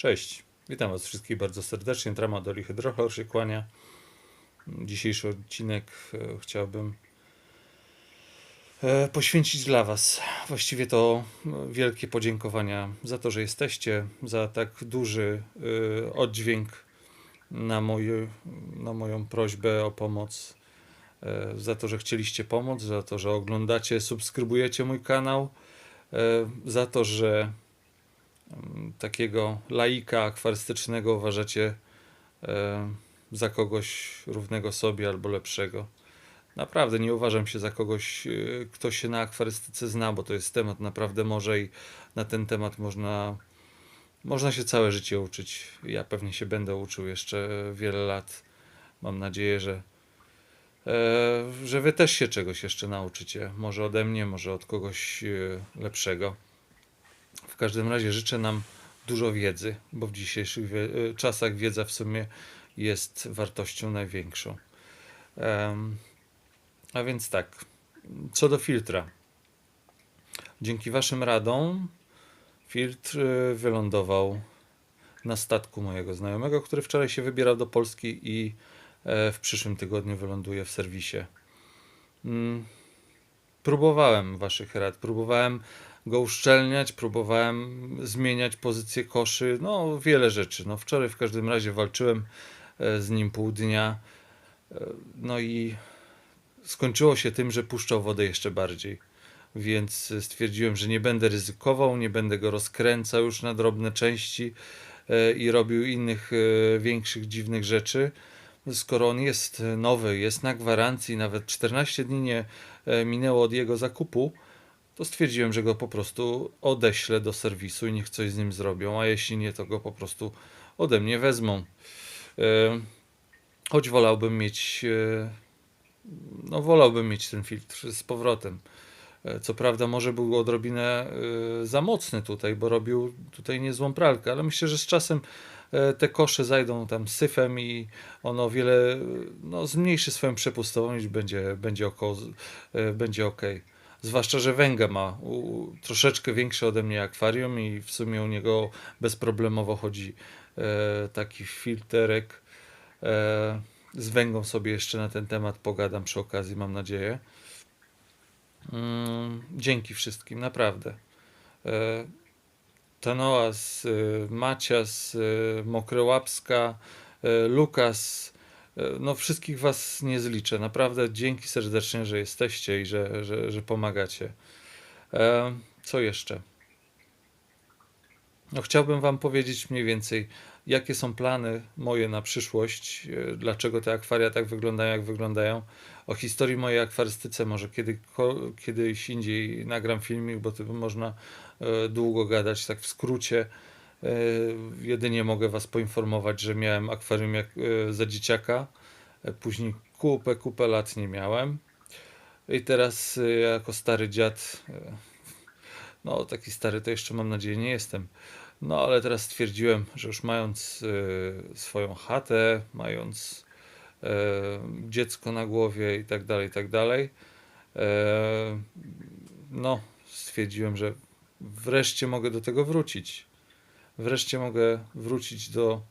Cześć, witam Was wszystkich bardzo serdecznie. Tramadol i Hydrochlor się kłania. Dzisiejszy odcinek e, chciałbym e, poświęcić dla Was. Właściwie to e, wielkie podziękowania za to, że jesteście, za tak duży oddźwięk na, na moją prośbę o pomoc, za to, że chcieliście pomóc, za to, że oglądacie, subskrybujecie mój kanał, za to, że takiego laika akwarystycznego uważacie e, za kogoś równego sobie albo lepszego. Naprawdę nie uważam się za kogoś, e, kto się na akwarystyce zna, bo to jest temat naprawdę może i na ten temat można, można się całe życie uczyć. Ja pewnie się będę uczył jeszcze wiele lat. Mam nadzieję, że, e, że wy też się czegoś jeszcze nauczycie. Może ode mnie, może od kogoś lepszego. W każdym razie życzę nam dużo wiedzy, bo w dzisiejszych y, czasach wiedza w sumie jest wartością największą. A więc tak, co do filtra. Dzięki Waszym radom filtr y, wylądował na statku mojego znajomego, który wczoraj się wybierał do Polski i e, w przyszłym tygodniu wyląduje w serwisie. Mm, próbowałem Waszych rad, próbowałem go uszczelniać, próbowałem zmieniać pozycję koszy, no wiele rzeczy. No wczoraj w każdym razie walczyłem e, z nim pół dnia, e, no i skończyło się tym, że puszczał wodę jeszcze bardziej. Więc stwierdziłem, że nie będę ryzykował, nie będę go rozkręcał już na drobne części e, i robił innych e, większych dziwnych rzeczy. Skoro on jest nowy, jest na gwarancji, nawet 14 dni nie e, minęło od jego zakupu, to stwierdziłem, że go po prostu odeślę do serwisu i niech coś z nim zrobią, a jeśli nie, to go po prostu ode mnie wezmą. E, Choć wolałbym mieć, e, no wolałbym mieć ten filtr z powrotem. E, Co prawda może był odrobinę za mocny tutaj, bo robił tutaj niezłą pralkę, ale myślę, że z czasem te kosze zajdą tam syfem i ono o wiele no, zmniejszy swoją przepustowość, będzie, będzie, około, będzie ok. Zwłaszcza, że węgę ma u, troszeczkę większe ode mnie akwarium i w sumie u niego bezproblemowo chodzi e, taki filterek. E, z węgą sobie jeszcze na ten temat pogadam przy okazji, mam nadzieję. Mm, dzięki wszystkim, naprawdę. E, Tanoas, y, Macias, y, Mokrełapska, y, Lukas, no wszystkich was nie zliczę. Naprawdę dzięki serdecznie, że jesteście i że, że, że pomagacie. E, Co jeszcze? No, chciałbym Wam powiedzieć mniej więcej, jakie są plany moje na przyszłość, e, dlaczego te akwaria tak wyglądają, jak wyglądają. O historii mojej akwarystyce może kiedy, kiedyś indziej nagram filmik, bo to można e, długo gadać, tak w skrócie. E, Jedynie mogę Was poinformować, że miałem akwarium jak, e, za dzieciaka, e, później kupę, kupę lat nie miałem. I teraz jako stary dziad, no taki stary to jeszcze mam nadzieję nie jestem, no ale teraz stwierdziłem, że już mając swoją chatę, mając dziecko na głowie i tak dalej, i tak dalej, no stwierdziłem, że wreszcie mogę do tego wrócić. Wreszcie mogę wrócić do,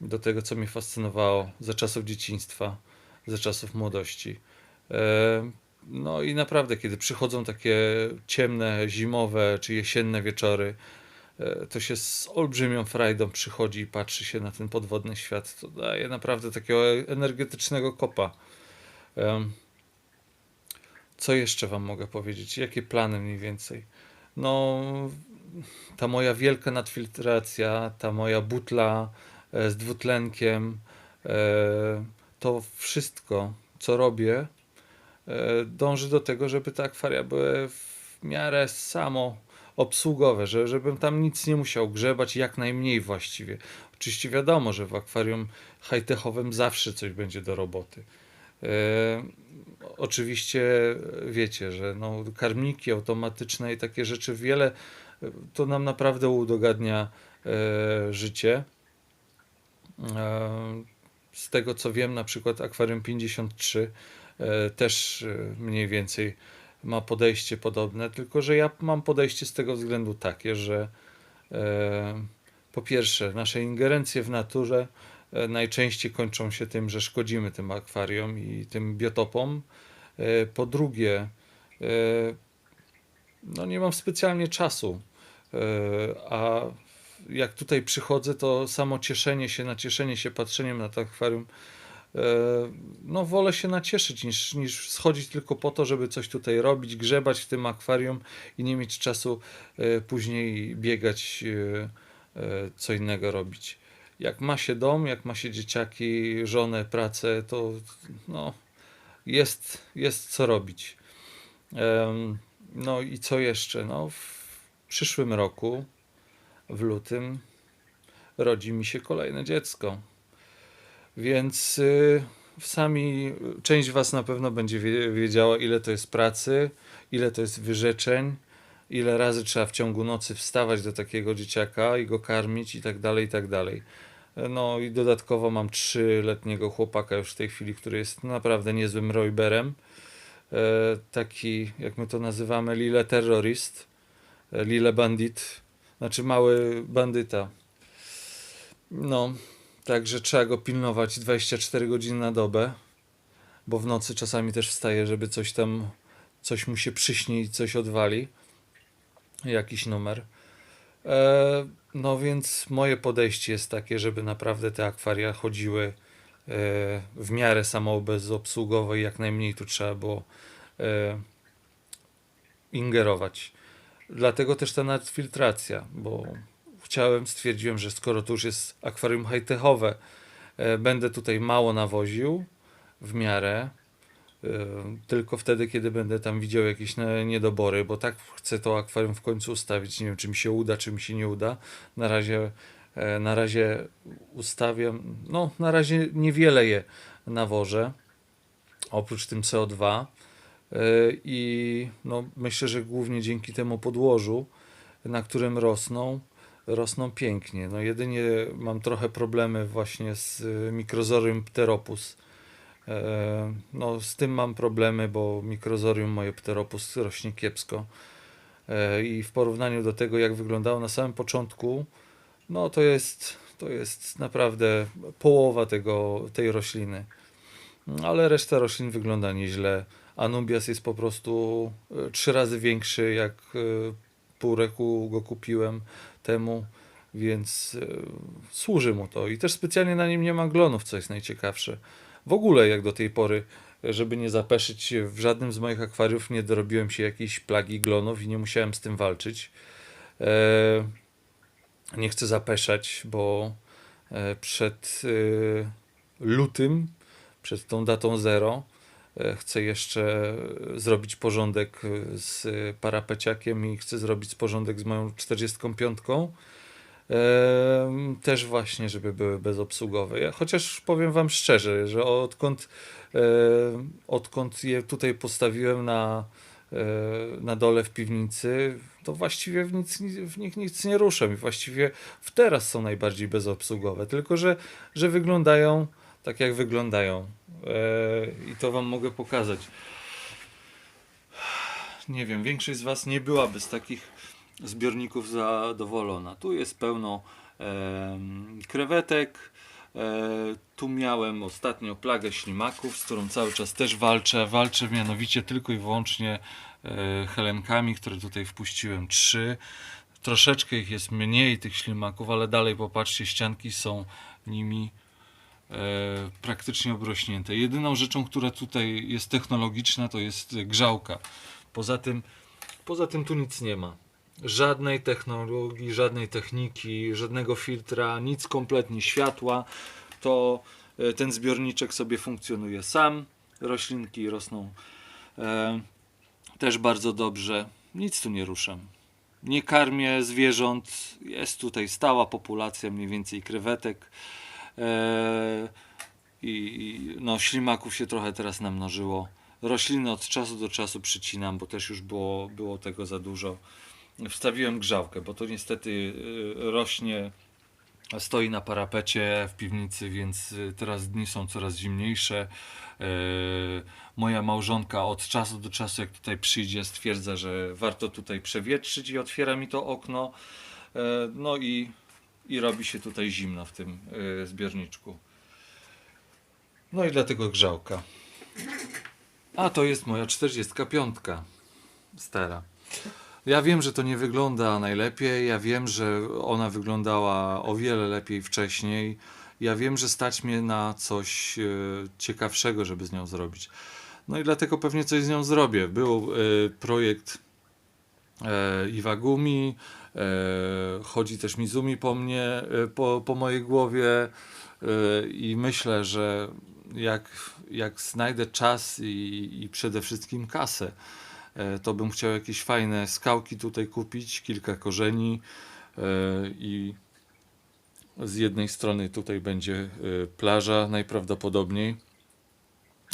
do tego, co mnie fascynowało za czasów dzieciństwa, za czasów młodości. E, no i naprawdę, kiedy przychodzą takie ciemne, zimowe czy jesienne wieczory, e, to się z olbrzymią frajdą przychodzi i patrzy się na ten podwodny świat. To daje naprawdę takiego energetycznego kopa. Em, Co jeszcze Wam mogę powiedzieć? Jakie plany mniej więcej? No, ta moja wielka nadfiltracja, ta moja butla e, z dwutlenkiem, e, to wszystko, co robię, e, dąży do tego, żeby te akwaria były w miarę samo obsługowe, że, żebym tam nic nie musiał grzebać, jak najmniej właściwie. Oczywiście wiadomo, że w akwarium high-techowym zawsze coś będzie do roboty. Oczywiście wiecie, że no, karmniki automatyczne i takie rzeczy wiele to nam naprawdę udogadnia e, życie. E, z tego co wiem, na przykład Akwarium 53 e, też mniej więcej ma podejście podobne, tylko że ja mam podejście z tego względu takie, że po pierwsze, nasze ingerencje w naturze najczęściej kończą się tym, że szkodzimy tym akwarium i tym biotopom. Po drugie, no nie mam specjalnie czasu, a jak tutaj przychodzę, to samo cieszenie się, nacieszenie się patrzeniem na to akwarium, e, no wolę się nacieszyć niż, niż schodzić tylko po to, żeby coś tutaj robić, grzebać w tym akwarium i nie mieć czasu e, później biegać, e, e, co innego robić. Jak ma się dom, jak ma się dzieciaki, żonę, pracę, to no, jest, jest co robić. No i co jeszcze? No, przyszłym roku, w lutym, rodzi mi się kolejne dziecko. Więc y, sami, część Was na pewno będzie wie- wiedziała, ile to jest pracy, ile to jest wyrzeczeń, ile razy trzeba w ciągu nocy wstawać do takiego dzieciaka i go karmić i tak dalej, i tak dalej. No i dodatkowo mam trzyletniego chłopaka już w tej chwili, który jest naprawdę niezłym rojberem. E, taki, jak my to nazywamy, lile terrorist, e, lile bandit, znaczy mały bandyta. No, także trzeba go pilnować 24 godziny na dobę, bo w nocy czasami też wstaje, żeby coś tam, coś mu się przyśni i coś odwali. Jakiś numer. E, no więc moje podejście jest takie, żeby naprawdę te akwaria chodziły e, w miarę samobezobsługowo i jak najmniej tu trzeba było e, ingerować. Dlatego też ta nadfiltracja, bo chciałem, stwierdziłem, że skoro to już jest akwarium high-techowe, e, będę tutaj mało nawoził w miarę, e, tylko wtedy, kiedy będę tam widział jakieś niedobory, bo tak chcę to akwarium w końcu ustawić. Nie wiem, czy mi się uda, czy mi się nie uda. Na razie, e, na razie ustawiam, no na razie niewiele je nawożę, oprócz tym CO2. E, I no, myślę, że głównie dzięki temu podłożu, na którym rosną, rosną pięknie. No, jedynie mam trochę problemy właśnie z y, mikrozorium pteropus. E, No, z tym mam problemy, bo mikrozorium moje pteropus rośnie kiepsko. E, I w porównaniu do tego, jak wyglądało na samym początku, no to jest, to jest naprawdę połowa tego, tej rośliny. Ale reszta roślin wygląda nieźle. Anubias jest po prostu e, trzy razy większy, jak e, pół roku go kupiłem temu, więc e, służy mu to. I też specjalnie na nim nie ma glonów, co jest najciekawsze. W ogóle, jak do tej pory, żeby nie zapeszyć w żadnym z moich akwariów nie dorobiłem się jakiejś plagi glonów i nie musiałem z tym walczyć. Nie chcę zapeszać, bo przed lutym, przed tą datą zero, chcę jeszcze zrobić porządek e, z parapeciakiem i chcę zrobić porządek z moją 45. Em, Też właśnie, żeby były bezobsługowe. Ja chociaż powiem Wam szczerze, że odkąd, e, odkąd je tutaj postawiłem na, e, na dole w piwnicy, to właściwie w, nic, w nich nic nie ruszam i właściwie w teraz są najbardziej bezobsługowe. Tylko, że, że wyglądają tak, jak wyglądają. E, I to Wam mogę pokazać. Nie wiem, większość z Was nie byłaby z takich zbiorników zadowolona. Tu jest pełno em, krewetek. E, tu miałem ostatnio plagę ślimaków, z którą cały czas też walczę. Walczę mianowicie tylko i wyłącznie e, helenkami, które tutaj wpuściłem trzy. Troszeczkę ich jest mniej, tych ślimaków, ale dalej popatrzcie, ścianki są nimi e, praktycznie obrośnięte. Jedyną rzeczą, która tutaj jest technologiczna, to jest grzałka. Poza tym, poza tym tu nic nie ma. Żadnej technologii, żadnej techniki, żadnego filtra, nic kompletnie światła. To e, ten zbiorniczek sobie funkcjonuje sam. Roślinki rosną e, też bardzo dobrze. Nic tu nie ruszam. Nie karmię zwierząt. Jest tutaj stała populacja mniej więcej krewetek. E, i, no, ślimaków się trochę teraz namnożyło. Rośliny od czasu do czasu przycinam, bo też już było, było tego za dużo. Wstawiłem grzałkę, bo to niestety y, rośnie, stoi na parapecie w piwnicy, więc y, teraz dni są coraz zimniejsze. E, Moja małżonka od czasu do czasu, jak tutaj przyjdzie, stwierdza, że warto tutaj przewietrzyć i otwiera mi to okno. E, No i, i robi się tutaj zimno w tym y, zbiorniczku. No i dlatego grzałka. A to jest moja 45 stara. Ja wiem, że to nie wygląda najlepiej. Ja wiem, że ona wyglądała o wiele lepiej wcześniej. Ja wiem, że stać mnie na coś e, ciekawszego, żeby z nią zrobić. No i dlatego pewnie coś z nią zrobię. Był e, projekt e, Iwagumi, chodzi też Mizumi po mnie, e, po, po mojej głowie e, i myślę, że jak, jak znajdę czas i, i przede wszystkim kasę, e, to bym chciał jakieś fajne skałki tutaj kupić, kilka korzeni e, i z jednej strony tutaj będzie e, plaża najprawdopodobniej,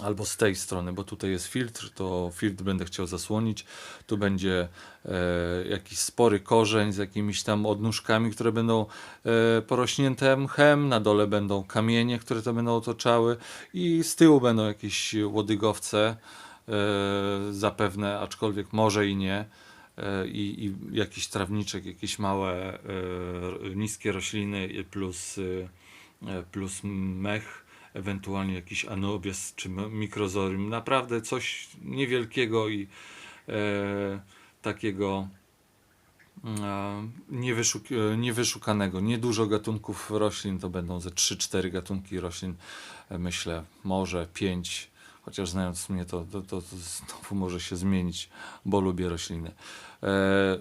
albo z tej strony, bo tutaj jest filtr, to filtr będę chciał zasłonić. Tu będzie e, jakiś spory korzeń z jakimiś tam odnóżkami, które będą e, porośnięte mchem. Na dole będą kamienie, które to będą otaczały i z tyłu będą jakieś łodygowce e, zapewne, aczkolwiek może i nie. E, I, I jakiś trawniczek, jakieś małe, e, niskie rośliny plus, e, plus mech ewentualnie jakiś anobies czy mikrozorium. Naprawdę coś niewielkiego i e, takiego niewyszuk e, niewyszukanego. Niedużo gatunków roślin, to będą ze 3-4 gatunki roślin, e, myślę, może 5. Chociaż znając mnie, to, to, to, to znowu może się zmienić, bo lubię rośliny. E,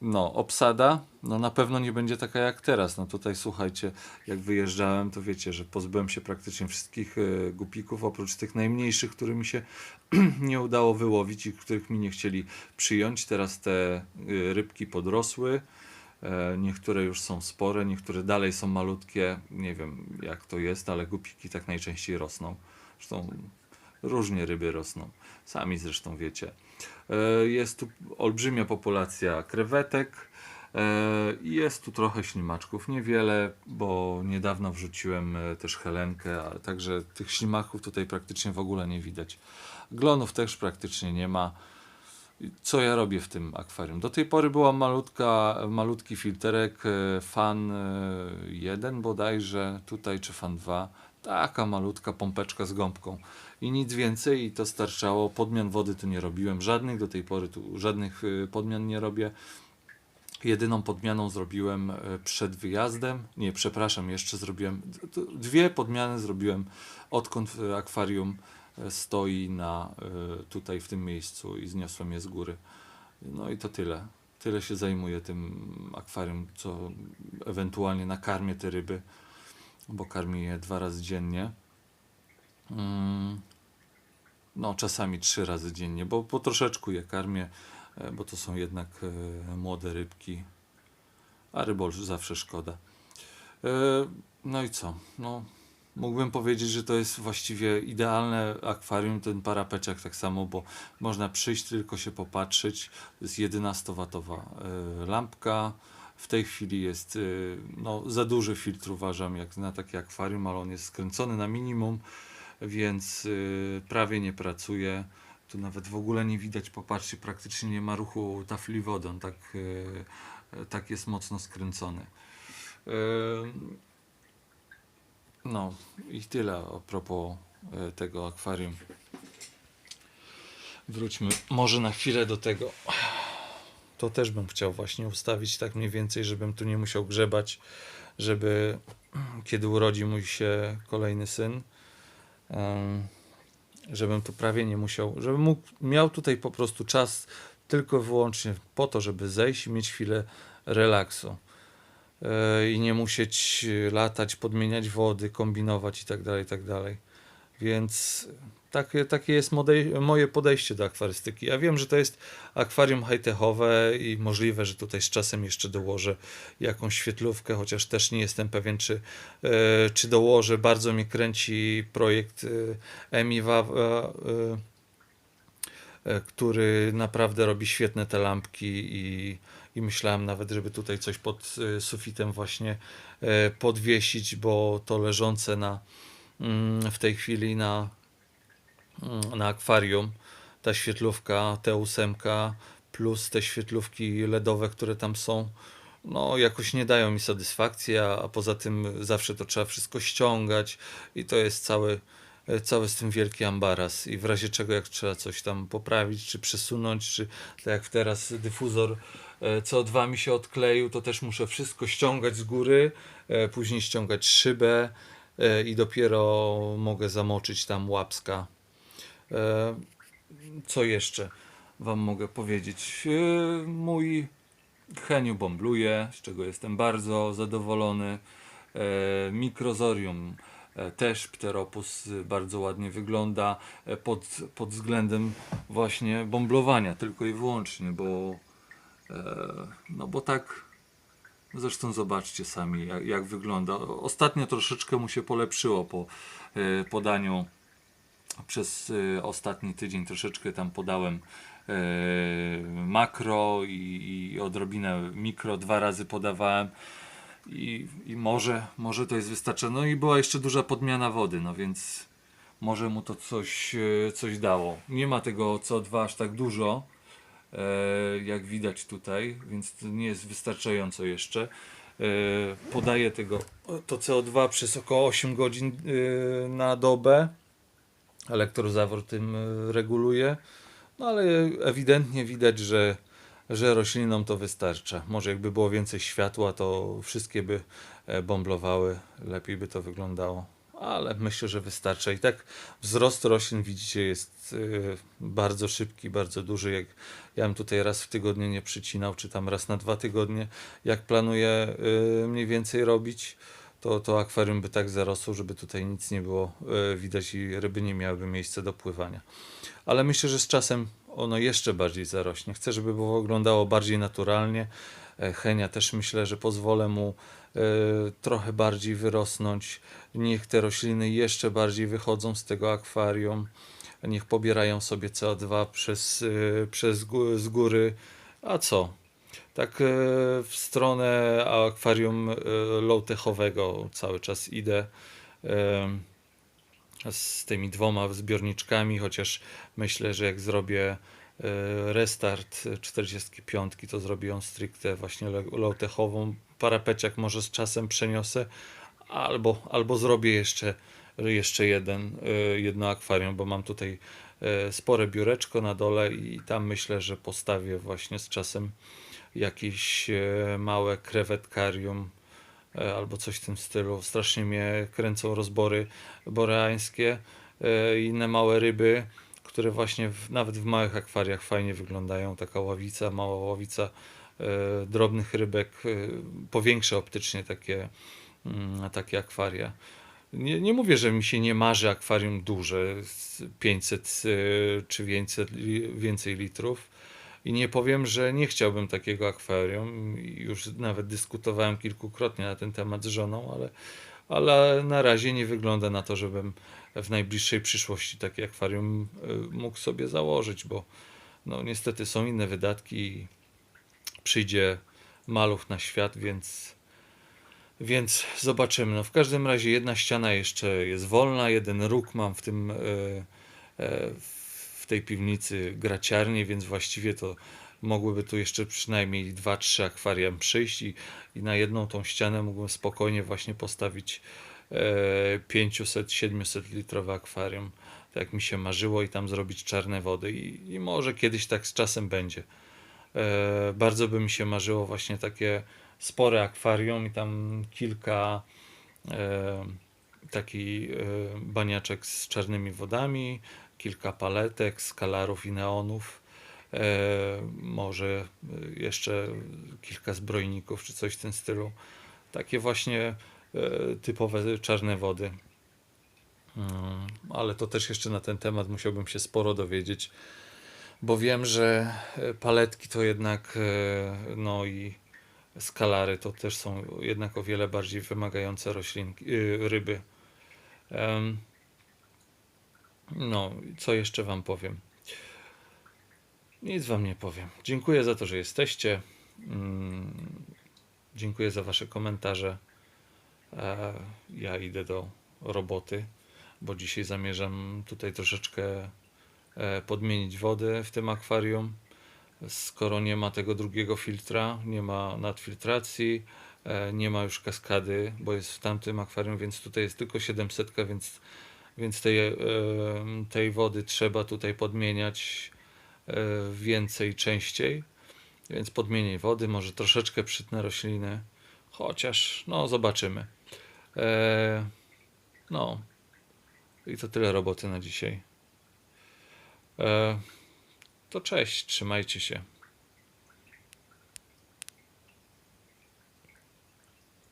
no, obsada, no na pewno nie będzie taka jak teraz. No tutaj słuchajcie, jak wyjeżdżałem, to wiecie, że pozbyłem się praktycznie wszystkich e, gupików, oprócz tych najmniejszych, które mi się nie udało wyłowić i których mi nie chcieli przyjąć. Teraz te e, rybki podrosły. E, Niektóre już są spore, niektóre dalej są malutkie. Nie wiem jak to jest, ale gupiki tak najczęściej rosną. Zresztą różnie ryby rosną. Sami zresztą wiecie. E, Jest tu olbrzymia populacja krewetek. e, Jest tu trochę ślimaczków, niewiele, bo niedawno wrzuciłem e, też helenkę, także tych ślimaków tutaj praktycznie w ogóle nie widać. Glonów też praktycznie nie ma. Co ja robię w tym akwarium? Do tej pory była malutka, malutki filterek Fan e, 1 bodajże, tutaj czy Fan 2. Taka malutka pompeczka z gąbką i nic więcej i to starczało. Podmian wody tu nie robiłem żadnych, do tej pory tu żadnych y, podmian nie robię. Jedyną podmianą zrobiłem e, przed wyjazdem. Nie, przepraszam, jeszcze zrobiłem. Dwie podmiany zrobiłem odkąd e, akwarium e, stoi na tutaj w tym miejscu i zniosłem je z góry. No i to tyle. Tyle się zajmuję tym akwarium, co ewentualnie nakarmię te ryby, bo karmię je dwa razy dziennie. Mm, No, czasami trzy razy dziennie, bo po troszeczku je karmię, e, bo to są jednak e, młode rybki, a rybol zawsze szkoda. E, No i co? No, mógłbym powiedzieć, że to jest właściwie idealne akwarium, ten parapeciak tak samo, bo można przyjść tylko się popatrzeć. Jest 11-watowa e, lampka. W tej chwili jest no, za duży filtr, uważam, jak na takie akwarium, ale on jest skręcony na minimum więc y, prawie nie pracuje. Tu nawet w ogóle nie widać, popatrzcie, praktycznie nie ma ruchu tafli wody, on tak, y, tak jest mocno skręcony. Y, No i tyle a propos tego akwarium. Wróćmy może na chwilę do tego. To też bym chciał właśnie ustawić tak mniej więcej, żebym tu nie musiał grzebać, żeby kiedy urodzi mój się kolejny syn, żebym tu prawie nie musiał, żebym mógł, miał tutaj po prostu czas tylko wyłącznie po to, żeby zejść i mieć chwilę relaksu. E, I nie musieć latać, podmieniać wody, kombinować i tak Więc takie, takie jest moje podejście do akwarystyki. Ja wiem, że to jest akwarium high-techowe i możliwe, że tutaj z czasem jeszcze dołożę jakąś świetlówkę, chociaż też nie jestem pewien, czy, e, czy dołożę. Bardzo mnie kręci projekt e, Emi Wawa, e, e, który naprawdę robi świetne te lampki i, i myślałem nawet, żeby tutaj coś pod sufitem właśnie podwiesić, bo to leżące na, w tej chwili na, mm, na akwarium, ta świetlówka T8 plus te świetlówki LEDowe, które tam są, no, jakoś nie dają mi satysfakcji, a, a poza tym zawsze to trzeba wszystko ściągać i to jest cały, cały z tym wielki ambaras. I w razie czego, jak trzeba coś tam poprawić, czy przesunąć, czy tak jak teraz dyfuzor e, CO2 mi się odkleił, to też muszę wszystko ściągać z góry, e, później ściągać szybę i dopiero mogę zamoczyć tam łapska. E, Co jeszcze Wam mogę powiedzieć? E, Mój Heniu bombluje, z czego jestem bardzo zadowolony. E, Mikrozorium e, też Pteropus e, bardzo ładnie wygląda e, pod, pod względem właśnie bomblowania tylko i wyłącznie, bo e, no bo tak zresztą zobaczcie sami jak, jak wygląda. Ostatnio troszeczkę mu się polepszyło po e, podaniu przez y, ostatni tydzień troszeczkę tam podałem y, makro i, i odrobinę mikro dwa razy podawałem i, i może, może to jest wystarczające. No i była jeszcze duża podmiana wody, no więc może mu to coś, y, coś dało. Nie ma tego CO2 aż tak dużo, jak widać tutaj, więc to nie jest wystarczająco jeszcze. E, Podaję tego to CO2 przez około 8 godzin y, na dobę elektrozawór tym reguluje. No ale ewidentnie widać, że, że roślinom to wystarcza. Może jakby było więcej światła, to wszystkie by e, bomblowały, lepiej by to wyglądało. Ale myślę, że wystarcza. I tak wzrost roślin, widzicie, jest y, bardzo szybki, bardzo duży. Jak ja bym tutaj raz w tygodniu nie przycinał, czy tam raz na dwa tygodnie, jak planuję y, mniej więcej robić, to, to akwarium by tak zarosło, żeby tutaj nic nie było e, widać i ryby nie miałyby miejsca do pływania. Ale myślę, że z czasem ono jeszcze bardziej zarośnie. Chcę, żeby wyglądało bardziej naturalnie. E, Henia też myślę, że pozwolę mu trochę bardziej wyrosnąć. Niech te rośliny jeszcze bardziej wychodzą z tego akwarium. Niech pobierają sobie CO2 przez, e, przez gó- z góry. A co? Tak e, w stronę akwarium e, low-techowego cały czas idę e, z tymi dwoma zbiorniczkami, chociaż myślę, że jak zrobię e, restart 45, to zrobię ją stricte właśnie low-techową. Parapeciak może z czasem przeniosę, albo, albo zrobię jeszcze, jeszcze jeden, e, jedno akwarium, bo mam tutaj e, spore biureczko na dole i tam myślę, że postawię właśnie z czasem jakieś e, małe krewetkarium albo coś w tym stylu. Strasznie mnie kręcą rozbory boreańskie inne małe ryby, które właśnie w, nawet w małych akwariach fajnie wyglądają. Taka ławica, mała ławica drobnych rybek, e, powiększe optycznie takie, mm, takie akwaria. Nie, nie mówię, że mi się nie marzy akwarium duże, z 500 e, czy więcej, więcej litrów. I nie powiem, że nie chciałbym takiego akwarium. Już nawet dyskutowałem kilkukrotnie na ten temat z żoną, ale, ale na razie nie wygląda na to, żebym w najbliższej przyszłości takie akwarium mógł sobie założyć, bo no niestety są inne wydatki przyjdzie maluch na świat, więc więc zobaczymy. No w każdym razie jedna ściana jeszcze jest wolna, jeden róg mam w tym e, e, w tej piwnicy graciarnię, więc właściwie to mogłyby tu jeszcze przynajmniej dwa, trzy akwaria przyjść i, i na jedną tą ścianę mógłbym spokojnie właśnie postawić e, 500-700 litrowe akwarium, tak mi się marzyło i tam zrobić czarne wody i, i może kiedyś tak z czasem będzie. E, bardzo by mi się marzyło właśnie takie spore akwarium i tam kilka e, taki e, baniaczek z czarnymi wodami, kilka paletek, skalarów i neonów, może jeszcze kilka zbrojników czy coś w tym stylu. Takie właśnie typowe czarne wody. Mm, Ale to też jeszcze na ten temat musiałbym się sporo dowiedzieć, bo wiem, że e, paletki to jednak, e, no i skalary to też są jednak o wiele bardziej wymagające roślinki, y, ryby. No, co jeszcze Wam powiem? Nic Wam nie powiem. Dziękuję za to, że jesteście. Mm, Dziękuję za Wasze komentarze. E, Ja idę do roboty, bo dzisiaj zamierzam tutaj troszeczkę e, podmienić wodę w tym akwarium. skoro nie ma tego drugiego filtra, nie ma nadfiltracji, e, nie ma już kaskady, bo jest w tamtym akwarium, więc tutaj jest tylko 700, więc, więc tej, e, tej wody trzeba tutaj podmieniać e, więcej, częściej. Więc podmienię wody, może troszeczkę przytnę rośliny, chociaż no zobaczymy. E, no i to tyle roboty na dzisiaj. E, to cześć, trzymajcie się.